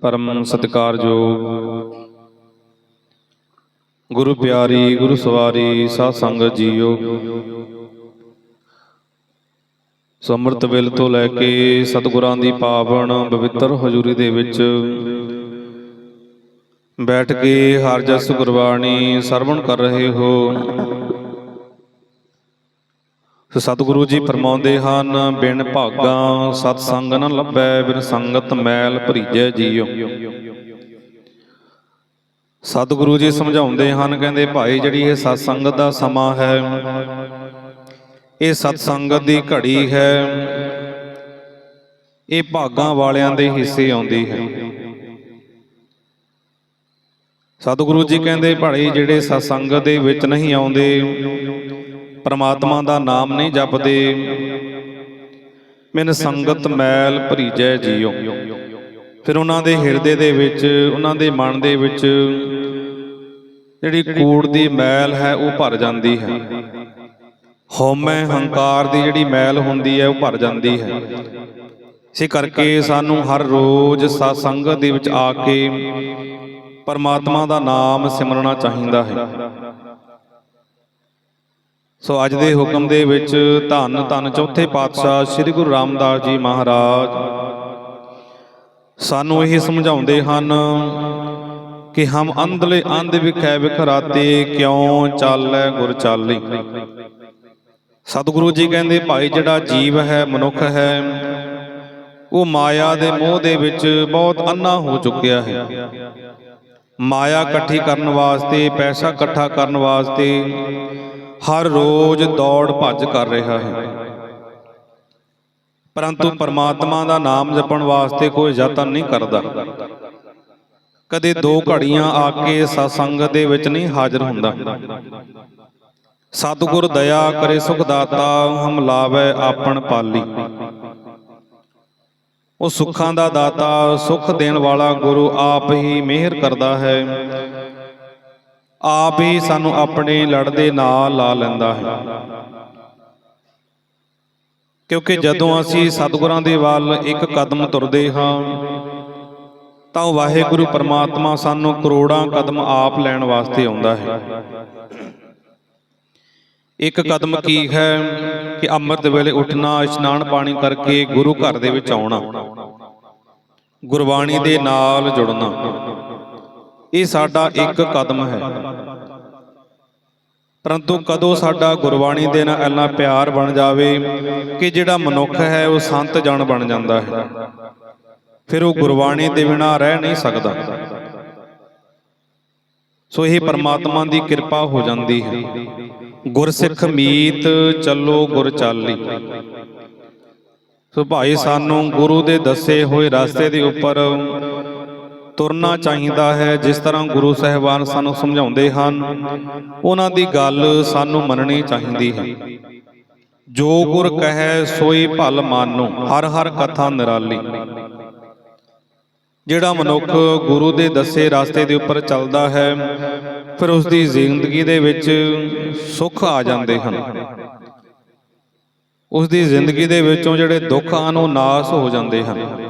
ਪਰਮ ਸਤਿਕਾਰਯੋਗ। ਗੁਰੂ ਪਿਆਰੀ ਗੁਰੂ ਸਵਾਰੀ ਸਾਧ ਸੰਗਤ ਜੀਓ। ਸੋ ਅੰਮ੍ਰਿਤ ਵੇਲ ਤੋਂ ਲੈ ਕੇ ਸਤਿਗੁਰਾਂ ਦੀ ਪਾਵਨ ਪਵਿੱਤਰ ਹਜ਼ੂਰੀ ਦੇ ਵਿੱਚ ਬੈਠ ਕੇ ਹਰ ਜਸ ਗੁਰਬਾਣੀ ਸਰਵਣ ਕਰ ਰਹੇ ਹੋ। ਸੋ ਸਤਿਗੁਰੂ ਜੀ ਫਰਮਾਉਂਦੇ ਹਨ, ਬਿਨ ਭਾਗਾ ਸਤ ਸੰਗ ਨ ਲੱਭੈ, ਬਿਨ ਸੰਗਤ ਮੈਲ ਭਰੀਜੈ ਜੀਉ। ਸਤਿਗੁਰੂ ਜੀ ਸਮਝਾਉਂਦੇ ਹਨ, ਕਹਿੰਦੇ ਭਾਈ ਜਿਹੜੀ ਇਹ ਸਤ ਸੰਗਤ ਦਾ ਸਮਾਂ ਹੈ, ਇਹ ਸਤ ਸੰਗਤ ਦੀ ਘੜੀ ਹੈ, ਇਹ ਭਾਗਾਂ ਵਾਲਿਆਂ ਦੇ ਹਿੱਸੇ ਆਉਂਦੀ ਹੈ। ਸਤਿਗੁਰੂ ਜੀ ਕਹਿੰਦੇ ਭਾਈ ਜਿਹੜੇ ਸਤ ਸੰਗਤ ਦੇ ਵਿੱਚ ਨਹੀਂ ਆਉਂਦੇ ਪਰਮਾਤਮਾ ਦਾ ਨਾਮ ਨਹੀਂ ਜਪਦੇ। ਮੈਨ ਸੰਗਤ ਮੈਲ ਭਰੀਜੈ ਜੀਓ। ਫਿਰ ਉਹਨਾਂ ਦੇ ਹਿਰਦੇ ਦੇ ਵਿੱਚ, ਉਹਨਾਂ ਦੇ ਮਨ ਦੇ ਵਿੱਚ ਜਿਹੜੀ ਕੂੜ ਦੀ ਮੈਲ ਹੈ, ਉਹ ਭਰ ਜਾਂਦੀ ਹੈ। ਹਉਮੈ ਹੰਕਾਰ ਦੀ ਜਿਹੜੀ ਮੈਲ ਹੁੰਦੀ ਹੈ, ਉਹ ਭਰ ਜਾਂਦੀ ਹੈ। ਇਸੇ ਕਰਕੇ ਸਾਨੂੰ ਹਰ ਰੋਜ਼ ਸਤ ਸੰਗਤ ਦੇ ਵਿੱਚ ਆ ਕੇ ਪਰਮਾਤਮਾ ਦਾ ਨਾਮ ਸਿਮਰਨਾ ਚਾਹੀਦਾ ਹੈ। ਸੋ ਅੱਜ ਦੇ ਹੁਕਮ ਦੇ ਵਿੱਚ ਧੰਨ ਧੰਨ ਚੌਥੇ ਪਾਤਸ਼ਾਹ ਸ੍ਰੀ ਗੁਰੂ ਰਾਮਦਾਸ ਜੀ ਮਹਾਰਾਜ। ਸਾਨੂੰ ਇਹ ਸਮਝਾਉਂਦੇ ਹਨ ਕਿ ਹਮ ਅੰਧਲੇ ਅੰਧ ਵਿਖੈ ਵਿਖਰਾਤੇ ਕਿਉਂ ਚਾਲੈ ਗੁਰ ਚਾਲੀ? ਸਤਿਗੁਰੂ ਜੀ ਕਹਿੰਦੇ ਭਾਈ ਜਿਹੜਾ ਜੀਵ ਹੈ ਮਨੁੱਖ ਹੈ ਉਹ ਮਾਇਆ ਦੇ ਮੋਹ ਦੇ ਵਿੱਚ ਬਹੁਤ ਅੰਨਾ ਹੋ ਚੁੱਕਿਆ ਹੈ। ਮਾਇਆ ਇਕੱਠੀ ਕਰਨ ਵਾਸਤੇ ਪੈਸਾ ਇਕੱਠਾ ਕਰਨ ਵਾਸਤੇ ਹਰ ਰੋਜ਼ ਦੌੜ ਭੱਜ ਕਰ ਰਿਹਾ ਹੈ। ਪਰੰਤੂ ਪਰਮਾਤਮਾ ਦਾ ਨਾਮ ਜਪਣ ਵਾਸਤੇ ਕੋਈ ਯਤਨ ਨਹੀਂ ਕਰਦਾ। ਕਦੇ ਦੋ ਘੜੀਆਂ ਆ ਕੇ ਸਤਸੰਗ ਦੇ ਵਿੱਚ ਨਹੀਂ ਹਾਜ਼ਰ ਹੁੰਦਾ। ਸਤਿਗੁਰ ਦਇਆ ਕਰੇ ਸੁਖ ਦਾਤਾ, ਹਮ ਲਾਵੇ ਆਪਣ ਪਾਲੀ। ਉਹ ਸੁੱਖਾਂ ਦਾ ਦਾਤਾ, ਸੁਖ ਦੇਣ ਵਾਲਾ ਗੁਰੂ ਆਪ ਹੀ ਮਿਹਰ ਕਰਦਾ ਹੈ। ਆਪ ਹੀ ਸਾਨੂੰ ਆਪਣੇ ਲੜ ਦੇ ਨਾਲ ਲਾ ਲੈਂਦਾ ਹੈ। ਕਿਉਂਕਿ ਜਦੋਂ ਅਸੀਂ ਸਤਿਗੁਰਾਂ ਦੇ ਵੱਲ ਇੱਕ ਕਦਮ ਤੁਰਦੇ ਹਾਂ, ਤਾਂ ਉਹ ਵਾਹਿਗੁਰੂ ਪਰਮਾਤਮਾ ਸਾਨੂੰ ਕਰੋੜਾਂ ਕਦਮ ਆਪ ਲੈਣ ਵਾਸਤੇ ਆਉਂਦਾ ਹੈ। ਇੱਕ ਕਦਮ ਕੀ ਹੈ ਕਿ ਅੰਮ੍ਰਿਤ ਵੇਲੇ ਉੱਠਣਾ, ਇਸ਼ਨਾਨ ਪਾਣੀ ਕਰਕੇ ਗੁਰੂ ਘਰ ਦੇ ਵਿੱਚ ਆਉਣਾ, ਗੁਰਬਾਣੀ ਦੇ ਨਾਲ ਜੁੜਨਾ। ਇਹ ਸਾਡਾ ਇੱਕ ਕਦਮ ਹੈ। ਪਰੰਤੂ ਕਦੋਂ ਸਾਡਾ ਗੁਰਬਾਣੀ ਦੇ ਨਾਲ ਇੰਨਾ ਪਿਆਰ ਬਣ ਜਾਵੇ ਕਿ ਜਿਹੜਾ ਮਨੁੱਖ ਹੈ, ਉਹ ਸੰਤ ਜਨ ਬਣ ਜਾਂਦਾ ਹੈ। ਫਿਰ ਉਹ ਗੁਰਬਾਣੀ ਦੇ ਬਿਨਾ ਰਹਿ ਨਹੀਂ ਸਕਦਾ। ਸੋ ਇਹ ਪਰਮਾਤਮਾ ਦੀ ਕਿਰਪਾ ਹੋ ਜਾਂਦੀ ਹੈ। ਗੁਰਸਿੱਖ ਮੀਤ ਚੱਲੋ ਗੁਰ ਚਾਲੀ। ਸੋ ਭਾਈ, ਸਾਨੂੰ ਗੁਰੂ ਦੇ ਦੱਸੇ ਹੋਏ ਰਸਤੇ ਦੇ ਉੱਪਰ ਤੁਰਨਾ ਚਾਹੀਦਾ ਹੈ, ਜਿਸ ਤਰ੍ਹਾਂ ਗੁਰੂ ਸਾਹਿਬਾਨ ਸਾਨੂੰ ਸਮਝਾਉਂਦੇ ਹਨ। ਉਹਨਾਂ ਦੀ ਗੱਲ ਸਾਨੂੰ ਮੰਨਣੀ ਚਾਹੀਦੀ ਹੈ। ਜੋ ਗੁਰ ਕਹੈ, ਸੋਈ ਭਲ ਮਾਨੋ, ਹਰ ਹਰ ਕਥਾ ਨਿਰਾਲੀ। ਜਿਹੜਾ ਮਨੁੱਖ ਗੁਰੂ ਦੇ ਦੱਸੇ ਰਸਤੇ ਦੇ ਉੱਪਰ ਚੱਲਦਾ ਹੈ, ਫਿਰ ਉਸ ਦੀ ਜ਼ਿੰਦਗੀ ਦੇ ਵਿੱਚ ਸੁੱਖ ਆ ਜਾਂਦੇ ਹਨ। ਉਸ ਦੀ ਜ਼ਿੰਦਗੀ ਦੇ ਵਿੱਚੋਂ ਜਿਹੜੇ ਦੁੱਖ ਹਨ, ਉਹ ਨਾਸ ਹੋ ਜਾਂਦੇ ਹਨ।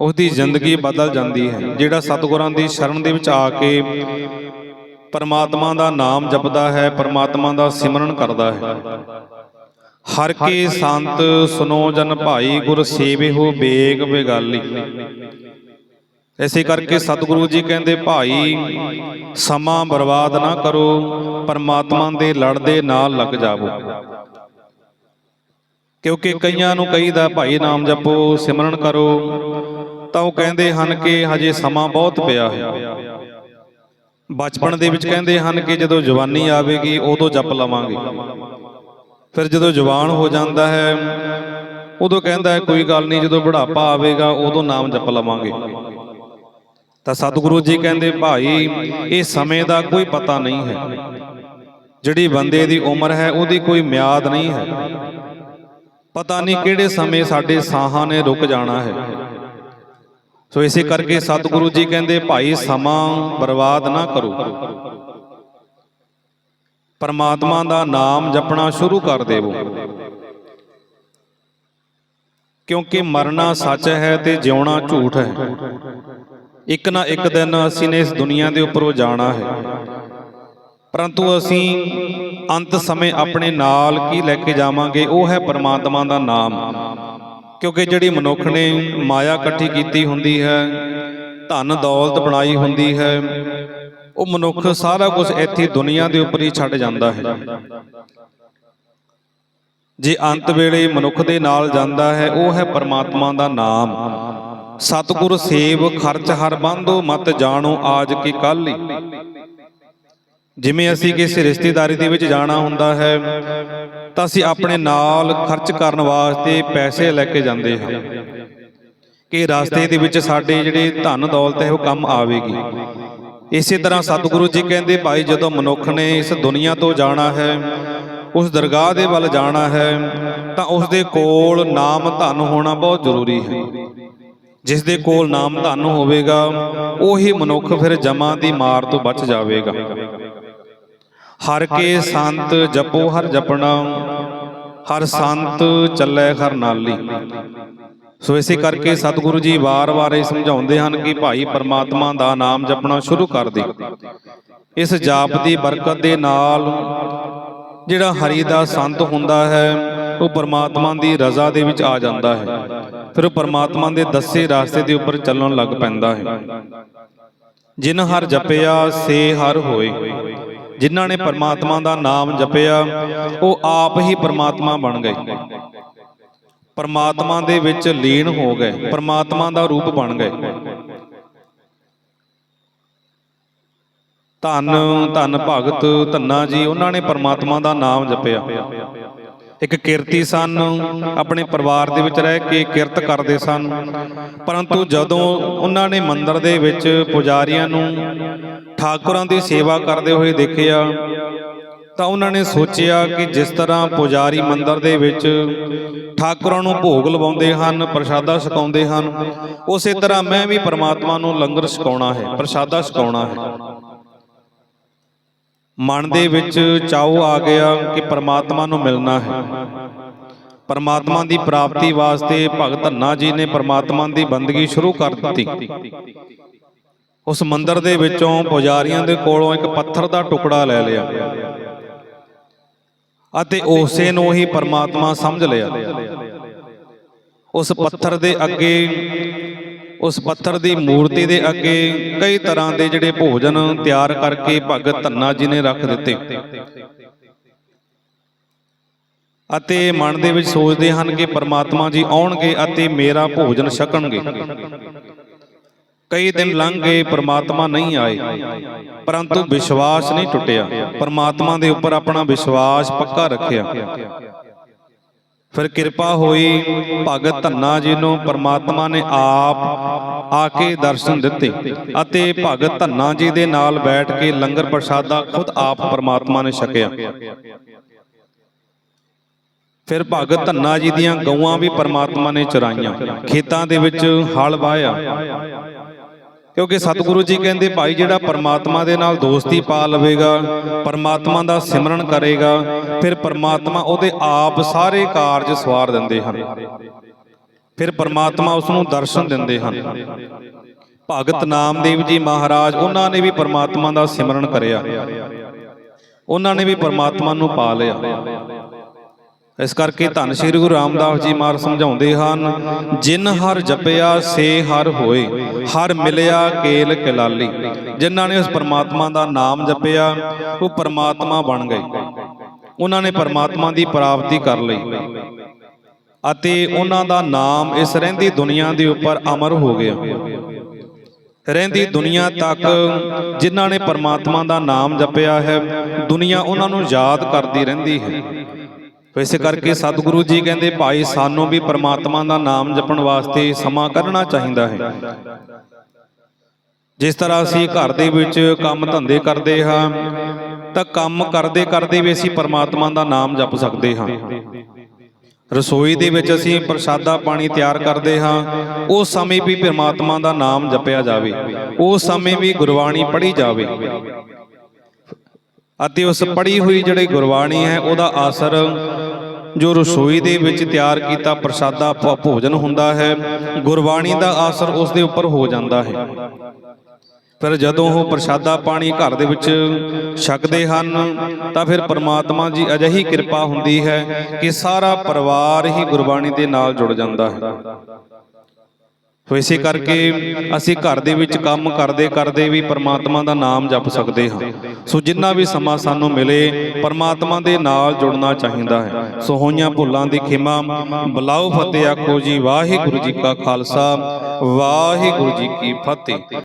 ਉਸ ਦੀ ਜ਼ਿੰਦਗੀ ਬਦਲ ਜਾਂਦੀ ਹੈ। ਜਿਹੜਾ ਸਤਿਗੁਰਾਂ ਦੀ ਸ਼ਰਨ ਦੇ ਵਿੱਚ ਆ ਕੇ ਪਰਮਾਤਮਾ ਦਾ ਨਾਮ ਜਪਦਾ ਹੈ ਪਰਮਾਤਮਾ ਦਾ ਸਿਮਰਨ ਕਰਦਾ ਹੈ। ਹਰ ਕੀ ਸੰਤ ਸੁਨੋ ਜਨ ਭਾਈ ਗੁਰ ਸੇਵਿਓ ਬੇਗ ਬੇਗਾਲੀ। ਐਸੇ ਕਰਕੇ ਸਤਿਗੁਰੂ ਜੀ ਕਹਿੰਦੇ ਭਾਈ ਸਮਾਂ ਬਰਬਾਦ ਨਾ ਕਰੋ ਪਰਮਾਤਮਾ ਦੇ ਲੜ ਦੇ ਨਾਲ ਲੱਗ ਜਾਵੋ। ਕਿਉਂਕਿ ਕਈਆਂ ਨੂੰ ਕਹੀਦਾ ਭਾਈ ਨਾਮ ਜਪੋ ਸਿਮਰਨ ਕਰੋ ਤਾਂ ਉਹ ਕਹਿੰਦੇ ਹਨ ਕਿ ਹਜੇ ਸਮਾਂ ਬਹੁਤ ਪਿਆ। ਹੈ ਬਚਪਨ ਦੇ ਵਿੱਚ ਕਹਿੰਦੇ ਹਨ ਕਿ ਜਦੋਂ ਜਵਾਨੀ ਆਵੇਗੀ ਉਦੋਂ ਜਪ ਲਵਾਂਗੇ। ਫਿਰ ਜਦੋਂ ਜਵਾਨ ਹੋ ਜਾਂਦਾ ਹੈ ਉਦੋਂ ਕਹਿੰਦਾ ਹੈ ਕੋਈ ਗੱਲ ਨਹੀਂ ਜਦੋਂ ਬੁਢਾਪਾ ਆਵੇਗਾ ਉਦੋਂ ਨਾਮ ਜਪ ਲਵਾਂਗੇ। ਤਾਂ ਸਤਿਗੁਰੂ ਜੀ ਕਹਿੰਦੇ ਭਾਈ ਇਹ ਸਮੇਂ ਦਾ ਕੋਈ ਪਤਾ ਨਹੀਂ ਹੈ। ਜਿਹੜੀ ਬੰਦੇ ਦੀ ਉਮਰ ਹੈ ਉਹਦੀ ਕੋਈ ਮਿਆਦ ਨਹੀਂ ਹੈ। ਪਤਾ ਨਹੀਂ ਕਿਹੜੇ ਸਮੇਂ ਸਾਡੇ ਸਾਹਾਂ ਨੇ ਰੁਕ ਜਾਣਾ ਹੈ। ਸੋ ਇਸੇ ਕਰਕੇ ਸਤਿਗੁਰੂ ਜੀ ਕਹਿੰਦੇ ਭਾਈ ਸਮਾਂ ਬਰਬਾਦ ਨਾ ਕਰੋ। ਪਰਮਾਤਮਾ ਦਾ ਨਾਮ ਜਪਣਾ ਸ਼ੁਰੂ ਕਰ ਦੇਵੋ। ਕਿਉਂਕਿ ਮਰਨਾ ਸੱਚ ਹੈ ਤੇ ਜਿਉਣਾ ਝੂਠ ਹੈ। ਇੱਕ ਨਾ ਇੱਕ ਦਿਨ ਅਸੀਂ ਨੇ ਇਸ ਦੁਨੀਆ ਦੇ ਉੱਪਰੋਂ ਜਾਣਾ ਹੈ। ਪਰੰਤੂ ਅਸੀਂ ਅੰਤ ਸਮੇਂ ਆਪਣੇ ਨਾਲ ਕੀ ਲੈ ਕੇ ਜਾਵਾਂਗੇ ਉਹ ਹੈ ਪਰਮਾਤਮਾ ਦਾ ਨਾਮ। ਕਿਉਂਕਿ ਜਿਹੜੀ ਮਨੁੱਖ ਨੇ ਮਾਇਆ ਇਕੱਠੀ ਕੀਤੀ ਹੁੰਦੀ ਹੈ, ਧਨ ਦੌਲਤ ਬਣਾਈ ਹੁੰਦੀ ਹੈ, ਉਹ ਮਨੁੱਖ ਸਾਰਾ ਕੁਝ ਇੱਥੇ ਦੁਨੀਆ ਦੇ ਉੱਪਰ ਹੀ ਛੱਡ ਜਾਂਦਾ ਹੈ। ਜੇ ਅੰਤ ਵੇਲੇ ਮਨੁੱਖ ਦੇ ਨਾਲ ਜਾਂਦਾ ਹੈ, ਉਹ ਹੈ ਪਰਮਾਤਮਾ ਦਾ ਨਾਮ। ਸਤਿਗੁਰ ਸੇਵ ਖਰਚ ਹਰ ਬੰਧੋ ਮਤ ਜਾਣੋ ਆਜ ਕੀ ਕੱਲ੍ਹ ਜਿਵੇਂ ਅਸੀਂ ਕਿਸੇ ਰਿਸ਼ਤੇਦਾਰੀ ਦੇ ਵਿੱਚ ਜਾਣਾ ਹੁੰਦਾ ਹੈ ਤਾਂ ਅਸੀਂ ਆਪਣੇ ਨਾਲ ਖਰਚ ਕਰਨ ਵਾਸਤੇ ਪੈਸੇ ਲੈ ਕੇ ਜਾਂਦੇ ਹਾਂ। ਕਿ ਰਸਤੇ ਦੇ ਵਿੱਚ ਸਾਡੇ ਜਿਹੜੇ ਧਨ ਦੌਲਤ ਹੈ ਉਹ ਕੰਮ ਆਵੇਗੀ। ਇਸੇ ਤਰ੍ਹਾਂ ਸਤਿਗੁਰੂ ਜੀ ਕਹਿੰਦੇ ਭਾਈ ਜਦੋਂ ਮਨੁੱਖ ਨੇ ਇਸ ਦੁਨੀਆ ਤੋਂ ਜਾਣਾ ਹੈ ਉਸ ਦਰਗਾਹ ਦੇ ਵੱਲ ਜਾਣਾ ਹੈ ਤਾਂ ਉਸ ਦੇ ਕੋਲ ਨਾਮ ਧਨ ਹੋਣਾ ਬਹੁਤ ਜ਼ਰੂਰੀ ਹੈ। ਜਿਸ ਦੇ ਕੋਲ ਨਾਮ ਧਨ ਹੋਵੇਗਾ ਉਹੀ ਮਨੁੱਖ ਫਿਰ ਜਮਾਂ ਦੀ ਮਾਰ ਤੋਂ ਬਚ ਜਾਵੇਗਾ। ਹਰ ਕੇ ਸੰਤ ਜਪੋ ਹਰ ਜਪਣਾ। ਹਰ ਸੰਤ ਚੱਲੇ ਹਰ ਨਾਲੀ। ਸੋ ਇਸੇ ਕਰਕੇ ਸਤਿਗੁਰੂ ਜੀ ਵਾਰ-ਵਾਰ ਇਹ ਸਮਝਾਉਂਦੇ ਹਨ ਕਿ ਭਾਈ ਪਰਮਾਤਮਾ ਦਾ ਨਾਮ ਜਪਣਾ ਸ਼ੁਰੂ ਕਰ ਦੇ। ਇਸ ਜਾਪ ਦੀ ਬਰਕਤ ਦੇ ਨਾਲ ਜਿਹੜਾ ਹਰੀ ਦਾ ਸੰਤ ਹੁੰਦਾ ਹੈ ਉਹ ਪਰਮਾਤਮਾ ਦੀ ਰਜ਼ਾ ਦੇ ਵਿੱਚ ਆ ਜਾਂਦਾ ਹੈ। ਫਿਰ ਉਹ ਪਰਮਾਤਮਾ ਦੇ ਦੱਸੇ ਰਾਸਤੇ ਦੇ ਉੱਪਰ ਚੱਲਣ ਲੱਗ ਪੈਂਦਾ ਹੈ। ਜਿਨ ਹਰ ਜਪਿਆ ਸੇ ਹਰ ਹੋਏ। ਜਿਨ੍ਹਾਂ ਨੇ ਪਰਮਾਤਮਾ ਦਾ ਨਾਮ ਜਪਿਆ, ਉਹ ਆਪ ਹੀ ਪਰਮਾਤਮਾ ਬਣ ਗਏ। ਪਰਮਾਤਮਾ ਦੇ ਵਿੱਚ ਲੀਨ ਹੋ ਗਏ, ਪਰਮਾਤਮਾ ਦਾ ਰੂਪ ਬਣ ਗਏ। ਧੰਨ ਧੰਨ ਭਗਤ ਧੰਨਾ ਜੀ, ਉਹਨਾਂ ਨੇ ਪਰਮਾਤਮਾ ਦਾ ਨਾਮ ਜਪਿਆ। ਇੱਕ ਕਿਰਤੀ ਸਨ, ਆਪਣੇ ਪਰਿਵਾਰ ਦੇ ਵਿੱਚ ਰਹਿ ਕੇ ਕਿਰਤ ਕਰਦੇ ਸਨ। ਪਰੰਤੂ ਜਦੋਂ ਉਹਨਾਂ ਨੇ ਮੰਦਰ ਦੇ ਵਿੱਚ ਪੁਜਾਰੀਆਂ ਨੂੰ ਠਾਕੁਰਾਂ ਦੀ ਸੇਵਾ ਕਰਦੇ ਹੋਏ ਦੇਖਿਆ, ਤਾਂ ਉਹਨਾਂ ਨੇ ਸੋਚਿਆ ਕਿ ਜਿਸ ਤਰ੍ਹਾਂ ਪੁਜਾਰੀ ਮੰਦਰ ਦੇ ਵਿੱਚ ਠਾਕੁਰਾਂ ਨੂੰ ਭੋਗ ਲਵਾਉਂਦੇ ਹਨ, ਪ੍ਰਸ਼ਾਦਾ ਛਕਾਉਂਦੇ ਹਨ, ਉਸੇ ਤਰ੍ਹਾਂ ਮੈਂ ਵੀ ਪਰਮਾਤਮਾ ਨੂੰ ਲੰਗਰ ਛਕਾਉਣਾ ਹੈ, ਪ੍ਰਸ਼ਾਦਾ ਛਕਾਉਣਾ ਹੈ। ਮਨ ਦੇ ਵਿੱਚ ਚਾਉ ਆ ਗਿਆ ਕਿ ਪਰਮਾਤਮਾ ਨੂੰ ਮਿਲਣਾ ਹੈ। ਪਰਮਾਤਮਾ ਦੀ ਪ੍ਰਾਪਤੀ ਵਾਸਤੇ ਭਗਤ ਧੰਨਾ ਜੀ ਨੇ ਪਰਮਾਤਮਾ ਦੀ ਬੰਦਗੀ ਸ਼ੁਰੂ ਕਰ ਦਿੱਤੀ। ਉਸ ਮੰਦਿਰ ਦੇ ਵਿੱਚੋਂ ਪੁਜਾਰੀਆਂ ਦੇ ਕੋਲੋਂ ਇੱਕ ਪੱਥਰ ਦਾ ਟੁਕੜਾ ਲੈ ਲਿਆ ਅਤੇ ਉਸੇ ਨੂੰ ਹੀ ਪਰਮਾਤਮਾ ਸਮਝ ਲਿਆ। ਉਸ ਪੱਥਰ ਦੇ ਅੱਗੇ ਉਸ ਪੱਥਰ ਦੀ ਮੂਰਤੀ ਦੇ ਅੱਗੇ ਕਈ ਤਰ੍ਹਾਂ ਦੇ ਜਿਹੜੇ ਭੋਜਨ ਤਿਆਰ ਕਰਕੇ ਭਗਤ ਧੰਨਾ ਜੀ ਨੇ ਰੱਖ ਦਿੱਤੇ। ਅਤੇ ਮਨ ਦੇ ਵਿੱਚ ਸੋਚਦੇ ਹਨ ਕਿ ਪਰਮਾਤਮਾ ਜੀ ਆਉਣਗੇ ਅਤੇ ਮੇਰਾ ਭੋਜਨ ਛਕਣਗੇ। ਕਈ ਦਿਨ ਲੰਘ ਗਏ, ਪਰਮਾਤਮਾ ਨਹੀਂ ਆਏ। ਪਰੰਤੂ ਵਿਸ਼ਵਾਸ ਨਹੀਂ ਟੁੱਟਿਆ। ਪਰਮਾਤਮਾ ਦੇ ਉੱਪਰ ਆਪਣਾ ਵਿਸ਼ਵਾਸ ਪੱਕਾ ਰੱਖਿਆ। ਫਿਰ ਕਿਰਪਾ ਹੋਈ ਭਗਤ ਧੰਨਾ ਜੀ ਨੂੰ ਪਰਮਾਤਮਾ ਨੇ ਆਪ ਆ ਕੇ ਦਰਸ਼ਨ ਦਿੱਤੇ ਅਤੇ ਭਗਤ ਧੰਨਾ ਜੀ ਦੇ ਨਾਲ ਬੈਠ ਕੇ ਲੰਗਰ ਪ੍ਰਸ਼ਾਦਾ ਖੁਦ ਆਪ ਪਰਮਾਤਮਾ ਨੇ ਛਕਿਆ। ਫਿਰ ਭਗਤ ਧੰਨਾ ਜੀ ਦੀਆਂ ਗਊਆਂ ਵੀ ਪਰਮਾਤਮਾ ਨੇ ਚਰਾਈਆਂ। ਖੇਤਾਂ ਦੇ ਵਿੱਚ ਹਲ ਵਾਇਆ ਕਿਉਂਕਿ ਸਤਿਗੁਰੂ ਜੀ ਕਹਿੰਦੇ ਭਾਈ ਜਿਹੜਾ ਪਰਮਾਤਮਾ ਦੇ ਨਾਲ ਦੋਸਤੀ ਪਾ ਲਵੇਗਾ ਪਰਮਾਤਮਾ ਦਾ ਸਿਮਰਨ ਕਰੇਗਾ ਫਿਰ ਪਰਮਾਤਮਾ ਉਹਦੇ ਆਪ ਸਾਰੇ ਕਾਰਜ ਸਵਾਰ ਦਿੰਦੇ ਹਨ। ਫਿਰ ਪਰਮਾਤਮਾ ਉਸ ਨੂੰ ਦਰਸ਼ਨ ਦਿੰਦੇ ਹਨ। ਭਗਤ ਨਾਮਦੇਵ ਜੀ ਮਹਾਰਾਜ ਉਹਨਾਂ ਨੇ ਵੀ ਪਰਮਾਤਮਾ ਦਾ ਸਿਮਰਨ ਕਰਿਆ। ਉਹਨਾਂ ਨੇ ਵੀ ਪਰਮਾਤਮਾ ਨੂੰ ਪਾ ਲਿਆ। ਇਸ ਕਰਕੇ ਧੰਨ ਸ਼੍ਰੀ ਗੁਰੂ ਰਾਮਦਾਸ ਜੀ ਮਹਾਰਾਜ ਸਮਝਾਉਂਦੇ ਹਨ ਜਿਨ ਹਰ ਜਪਿਆ ਸੇ ਹਰ ਹੋਏ ਹਰ ਮਿਲਿਆ ਕੇਲ ਕਿਲਾਲੀ। ਜਿਨ੍ਹਾਂ ਨੇ ਉਸ ਪਰਮਾਤਮਾ ਦਾ ਨਾਮ ਜਪਿਆ ਉਹ ਪਰਮਾਤਮਾ ਬਣ ਗਏ। ਉਹਨਾਂ ਨੇ ਪਰਮਾਤਮਾ ਦੀ ਪ੍ਰਾਪਤੀ ਕਰ ਲਈ। ਅਤੇ ਉਹਨਾਂ ਦਾ ਨਾਮ ਇਸ ਰਹਿੰਦੀ ਦੁਨੀਆ ਦੇ ਉੱਪਰ ਅਮਰ ਹੋ ਗਿਆ। ਰਹਿੰਦੀ ਦੁਨੀਆ ਤੱਕ ਜਿਨ੍ਹਾਂ ਨੇ ਪਰਮਾਤਮਾ ਦਾ ਨਾਮ ਜਪਿਆ ਹੈ ਦੁਨੀਆ ਉਹਨਾਂ ਨੂੰ ਯਾਦ ਕਰਦੀ ਰਹਿੰਦੀ ਹੈ। ਇਸੇ ਕਰਕੇ ਸਤਿਗੁਰੂ ਜੀ ਕਹਿੰਦੇ, ਭਾਈ, ਸਾਨੂੰ ਵੀ ਪਰਮਾਤਮਾ ਦਾ ਨਾਮ ਜਪਣ ਵਾਸਤੇ ਸਮਾਂ ਕੱਢਣਾ ਚਾਹੀਦਾ ਹੈ। ਜਿਸ ਤਰ੍ਹਾਂ ਅਸੀਂ ਘਰ ਦੇ ਵਿੱਚ ਕੰਮ ਧੰਦੇ ਕਰਦੇ ਹਾਂ, ਤਾਂ ਕੰਮ ਕਰਦੇ ਕਰਦੇ ਵੀ ਅਸੀਂ ਪਰਮਾਤਮਾ ਦਾ ਨਾਮ ਜਪ ਸਕਦੇ ਹਾਂ। ਰਸੋਈ ਦੇ ਵਿੱਚ ਅਸੀਂ ਪ੍ਰਸ਼ਾਦਾ ਪਾਣੀ ਤਿਆਰ ਕਰਦੇ ਹਾਂ ਉਸ ਸਮੇਂ ਵੀ ਪਰਮਾਤਮਾ ਦਾ ਨਾਮ ਜਪਿਆ ਜਾਵੇ। ਉਸ ਸਮੇਂ ਵੀ ਗੁਰਬਾਣੀ ਪੜ੍ਹੀ ਜਾਵੇ। ਅਤੇ ਉਸ ਪੜ੍ਹੀ ਹੋਈ ਜਿਹੜੀ ਗੁਰਬਾਣੀ ਹੈ ਉਹਦਾ ਅਸਰ ਜੋ ਰਸੋਈ ਦੇ ਵਿੱਚ ਤਿਆਰ ਕੀਤਾ ਪ੍ਰਸ਼ਾਦਾ ਭੋਜਨ ਹੁੰਦਾ ਹੈ ਗੁਰਬਾਣੀ ਦਾ ਆਸਰ ਉਸ ਦੇ ਉੱਪਰ ਹੋ ਜਾਂਦਾ ਹੈ। ਫਿਰ ਜਦੋਂ ਉਹ ਪ੍ਰਸ਼ਾਦਾ ਪਾਣੀ ਘਰ ਦੇ ਵਿੱਚ ਛਕਦੇ ਹਨ ਤਾਂ ਫਿਰ ਪ੍ਰਮਾਤਮਾ ਦੀ ਅਜਿਹੀ ਕਿਰਪਾ ਹੁੰਦੀ ਹੈ ਕਿ ਸਾਰਾ ਪਰਿਵਾਰ ਹੀ ਗੁਰਬਾਣੀ ਦੇ ਨਾਲ ਜੁੜ ਜਾਂਦਾ ਹੈ। ਸੋ ਇਸੇ ਕਰਕੇ ਅਸੀਂ ਘਰ ਦੇ ਵਿੱਚ ਕੰਮ ਕਰਦੇ ਕਰਦੇ ਵੀ ਪਰਮਾਤਮਾ ਦਾ ਨਾਮ ਜਪ ਸਕਦੇ ਹਾਂ। ਸੋ ਜਿੰਨਾ ਵੀ ਸਮਾਂ ਸਾਨੂੰ ਮਿਲੇ, ਪਰਮਾਤਮਾ ਦੇ ਨਾਲ ਜੁੜਨਾ ਚਾਹੀਦਾ ਹੈ। ਸੋ ਹੋਈਆਂ ਭੁੱਲਾਂ ਦੀ ਖਿਮਾ ਬਲਾਓ ਫਤਿਹ ਆਖੋ ਜੀ, ਵਾਹਿਗੁਰੂ ਜੀ ਕਾ ਖਾਲਸਾ, ਵਾਹਿਗੁਰੂ ਜੀ ਕੀ ਫਤਿਹ।